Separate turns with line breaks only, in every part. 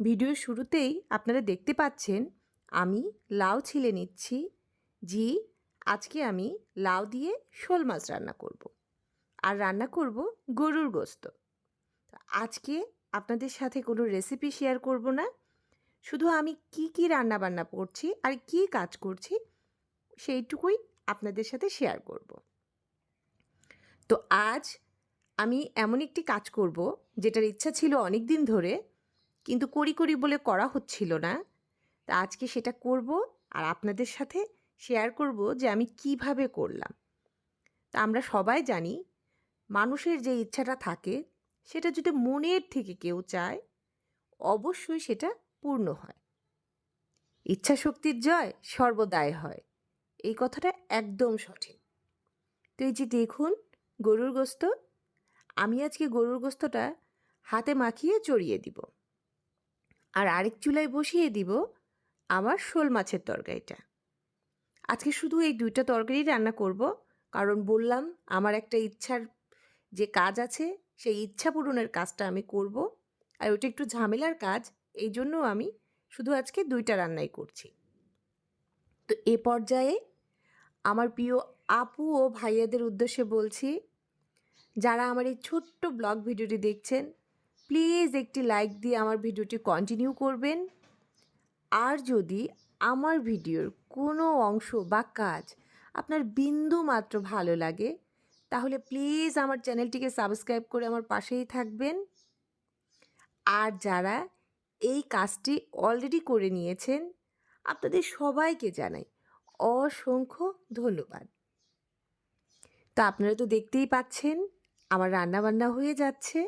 ভিডিওর শুরুতেই আপনারা দেখতে পাচ্ছেন, আমি লাউ ছিলে নিচ্ছি। জি, আজকে আমি লাউ দিয়ে শোল মাছ রান্না করব। আর রান্না করব গরুর গোস্ত। আজকে আপনাদের সাথে কোনো রেসিপি শেয়ার করব না। শুধু আমি কি কি রান্না বান্না করছি আর কি কাজ করছি, সেইটুকুই আপনাদের সাথে শেয়ার করব। তো আজ আমি এমন একটি কাজ করব, যেটার ইচ্ছা ছিল অনেক দিন ধরে কিন্তু করি করি বলে করা হচ্ছিল না। তা আজকে সেটা করব আর আপনাদের সাথে শেয়ার করব যে আমি কীভাবে করলাম। তা আমরা সবাই জানি, মানুষের যে ইচ্ছাটা থাকে, সেটা যদি মনের থেকে কেউ চায়, অবশ্যই সেটা পূর্ণ হয়। ইচ্ছা শক্তির জয় সর্বদায় হয়। এই কথাটা একদম সঠিক। তো এই যে দেখুন, গরুর গোস্ত, আমি আজকে গরুর গোস্তটা হাতে মাখিয়ে চড়িয়ে দিব। আর আরেক চুলায় বসিয়ে দিব আমার শোল মাছের তরকারিটা। আজকে শুধু এই দুইটা তরকারি রান্না করব, কারণ বললাম আমার একটা ইচ্ছার যে কাজ আছে, সেই ইচ্ছা পূরণের কাজটা আমি করব। আর ওটা একটু ঝামেলার কাজ, এই জন্য আমি শুধু আজকে দুইটা রান্নাই করছি। তো এ পর্যায়ে আমার প্রিয় আপু ও ভাইয়াদের উদ্দেশ্যে বলছি, যারা আমার এই ছোট্ট ব্লগ ভিডিওটি দেখছেন প্লিজ একটি লাইক দিয়ে আমার ভিডিওটি কন্টিনিউ করবেন। আর যদি আমার ভিডিওর কোনো অংশ বা কাজ আপনার বিন্দু মাত্র ভালো লাগে, তাহলে প্লিজ আমার চ্যানেলটিকে সাবস্ক্রাইব করে আমার পাশেই থাকবেন। আর যারা এই কাজটি অলরেডি করে নিয়েছেন, আপনাদের সবাইকে জানাই অসংখ্য ধন্যবাদ। তো আপনারা তো দেখতেই পাচ্ছেন, আমার রান্নাবান্না হয়ে যাচ্ছে।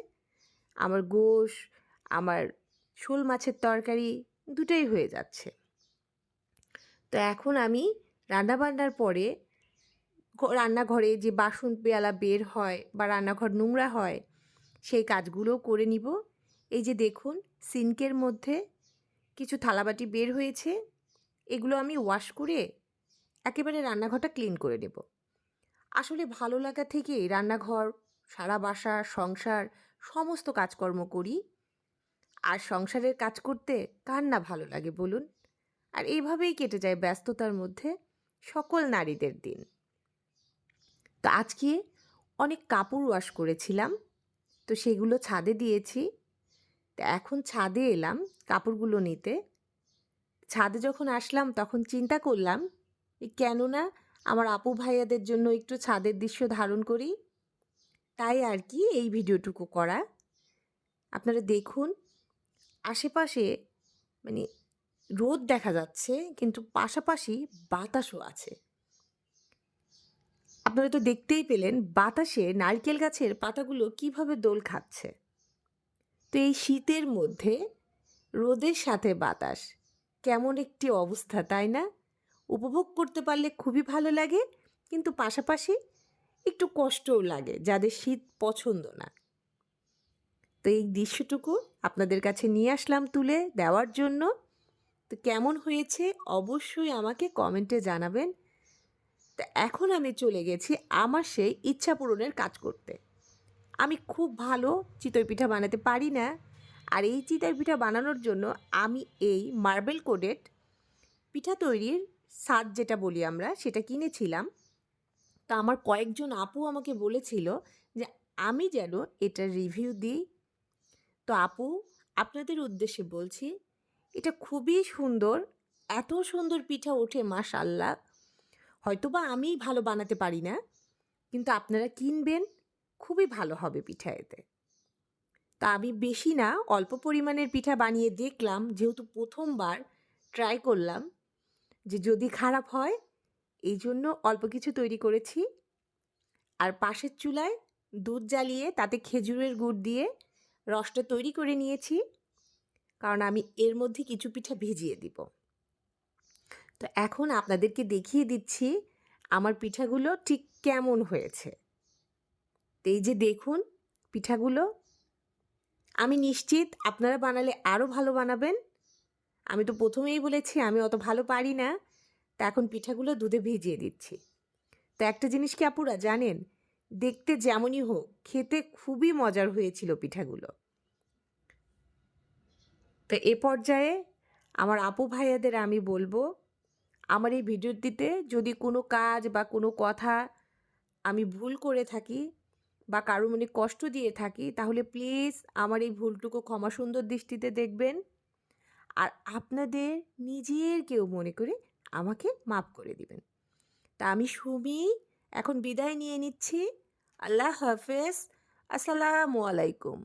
আমার গোশ, আমার শোল মাছের তরকারি, দুটোই হয়ে যাচ্ছে। তো এখন আমি রান্নাবান্নার পরে রান্নাঘরে যে বাসন পেয়ালা বের হয় বা রান্নাঘর নোংরা হয়, সেই কাজগুলোও করে নিব। এই যে দেখুন সিনকের মধ্যে কিছু থালাবাটি বের হয়েছে। এগুলো আমি ওয়াশ করে একেবারে রান্নাঘরটা ক্লিন করে নেব। আসলে ভালো লাগা থেকেই রান্নাঘর, সারা বাসা, সংসার সমস্ত কাজকর্ম করি। আর সংসারের কাজ করতে কার না ভালো লাগে বলুন? আর এইভাবেই কেটে যায় ব্যস্ততার মধ্যে সকল নারীদের দিন। তো আজকে অনেক কাপড় ওয়াশ করেছিলাম, তো সেগুলো ছাদে দিয়েছি। তো এখন ছাদে এলাম কাপড়গুলো নিতে। ছাদে যখন আসলাম তখন চিন্তা করলাম কেননা আমার আপু ভাইয়াদের জন্য একটু ছাদের দৃশ্য ধারণ করি। তাই আর কি এই ভিডিওটুকু করা। আপনারা দেখুন, আশেপাশে মানে রোদ দেখা যাচ্ছে, কিন্তু পাশাপাশি বাতাসও আছে। আপনারা তো দেখতেই পেলেন, বাতাসে নারকেল গাছের পাতাগুলো কীভাবে দোল খাচ্ছে। তো এই শীতের মধ্যে রোদের সাথে বাতাস কেমন একটি অবস্থা, তাই না? উপভোগ করতে পারলে খুবই ভালো লাগে, কিন্তু পাশাপাশি একটু কষ্টও লাগে, যাদের শীত পছন্দ না। তো এই দৃশ্যটুকু আপনাদের কাছে নিয়ে আসলাম তুলে দেওয়ার জন্য। তো কেমন হয়েছে অবশ্যই আমাকে কমেন্টে জানাবেন। তো এখন আমি চলে গেছি আমার সেই ইচ্ছা পূরণের কাজ করতে। আমি খুব ভালো চিতই পিঠা বানাতে পারি না। আর এই চিতই পিঠা বানানোর জন্য আমি এই মার্বেল কোডেড পিঠা তৈরির স্বাদ যেটা বলি আমরা সেটা কিনেছিলাম। তা আমার কয়েকজন আপু আমাকে বলেছিল যে, আমি যেন এটার রিভিউ দিই। তো আপু, আপনাদের উদ্দেশ্যে বলছি, এটা খুবই সুন্দর, এত সুন্দর পিঠা ওঠে মাশাল্লাহ হয়তোবা আমি ভালো বানাতে পারি না, কিন্তু আপনারা কিনবেন, খুবই ভালো হবে পিঠা এতে। তা আমি বেশি না, অল্প পরিমাণের পিঠা বানিয়ে দেখলাম, যেহেতু প্রথমবার ট্রাই করলাম, যে যদি খারাপ হয় এই জন্য অল্প কিছু তৈরি করেছি। আর পাশের চুলায় দুধ জ্বালিয়ে তাতে খেজুরের গুড় দিয়ে রসটা তৈরি করে নিয়েছি। কারণ আমি এর মধ্যে কিছু পিঠা ভিজিয়ে দিব। তো এখন আপনাদেরকে দেখিয়ে দিচ্ছি আমার পিঠাগুলো ঠিক কেমন হয়েছে। তো এই যে দেখুন পিঠাগুলো। আমি নিশ্চিত আপনারা বানালে আরও ভালো বানাবেন। আমি তো প্রথমেই বলেছি আমি অত ভালো পারি না। তা এখন পিঠাগুলো দুধে ভিজিয়ে দিচ্ছি। তো একটা জিনিস কি আপুরা জানেন? দেখতে যেমনই হোক, খেতে খুবই মজার হয়েছিল পিঠাগুলো। তো এ পর্যায়ে আমার আপু ভাইয়াদের আমি বলব, আমার এই ভিডিওটিতে যদি কোনো কাজ বা কোনো কথা আমি ভুল করে থাকি বা কারও মনে কষ্ট দিয়ে থাকি, তাহলে প্লিজ আমার এই ভুলটুকু ক্ষমা সুন্দর দৃষ্টিতে দেখবেন। আর আপনাদের নিজের কেউ মনে করে আমাকে মাফ করে দিবেন। তা আমি সুমি, এখন বিদায় নিয়ে নিচ্ছি। আল্লাহ হাফেজ। আসসালামু আলাইকুম।